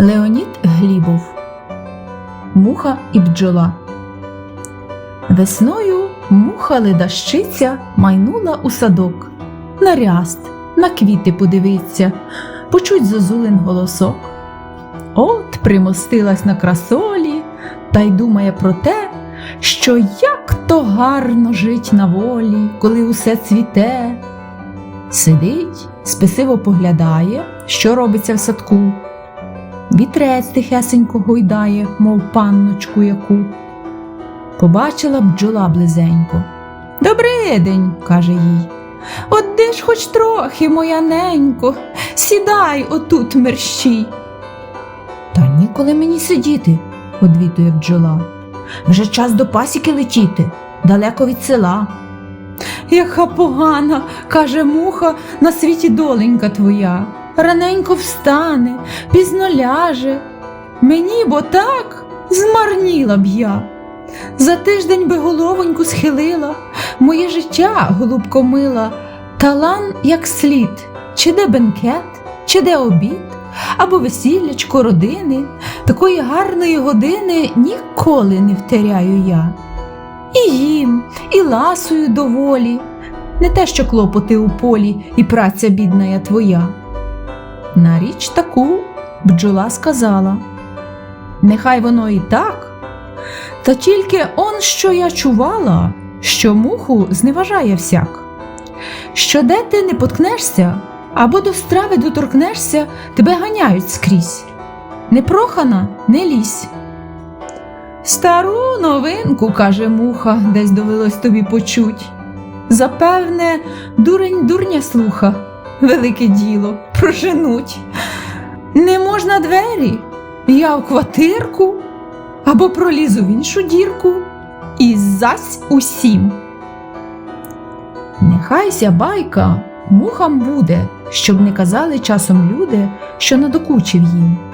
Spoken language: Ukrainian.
Леонід Глібов Муха і бджола. Весною муха ледащиця майнула у садок. На ряст, на квіти подивиться, почуть зозулин голосок. От примостилась на красолі та й думає про те, що як то гарно жить на волі, коли усе цвіте. Сидить, спесиво поглядає, що робиться в садку. Вітрець тихесенько гойдає, мов панночку яку. Побачила бджола близенько. Добрий день, каже їй. От де ж хоч трохи, моя ненько, сідай отут мерщій. Та ніколи мені сидіти, одвітує бджола. Вже час до пасіки летіти, далеко від села. Яка погана, каже муха, на світі доленька твоя. Раненько встане, пізно ляже. Мені бо так змарніла б я. За тиждень би головоньку схилила, моє життя, голубко мила, талан як слід, чи де бенкет, чи де обід, або весіллячко родини, такої гарної години ніколи не втеряю я. І їм, і ласую доволі, не те, що клопоти у полі, і праця бідна я твоя. На річ таку бджола сказала Нехай воно і так, та тільки он що я чувала, що муху зневажає всяк. Що де ти не поткнешся або до страви доторкнешся, тебе ганяють скрізь. Непрохана не лізь. Стару новинку, каже муха, десь довелось тобі почуть. Запевне, дурень дурня слуха, велике діло, проженуть. Не можна двері, я в квартирку або пролізу в іншу дірку і зась усім. Нехай ся байка мухам буде, щоб не казали часом люди, що надокучив їм.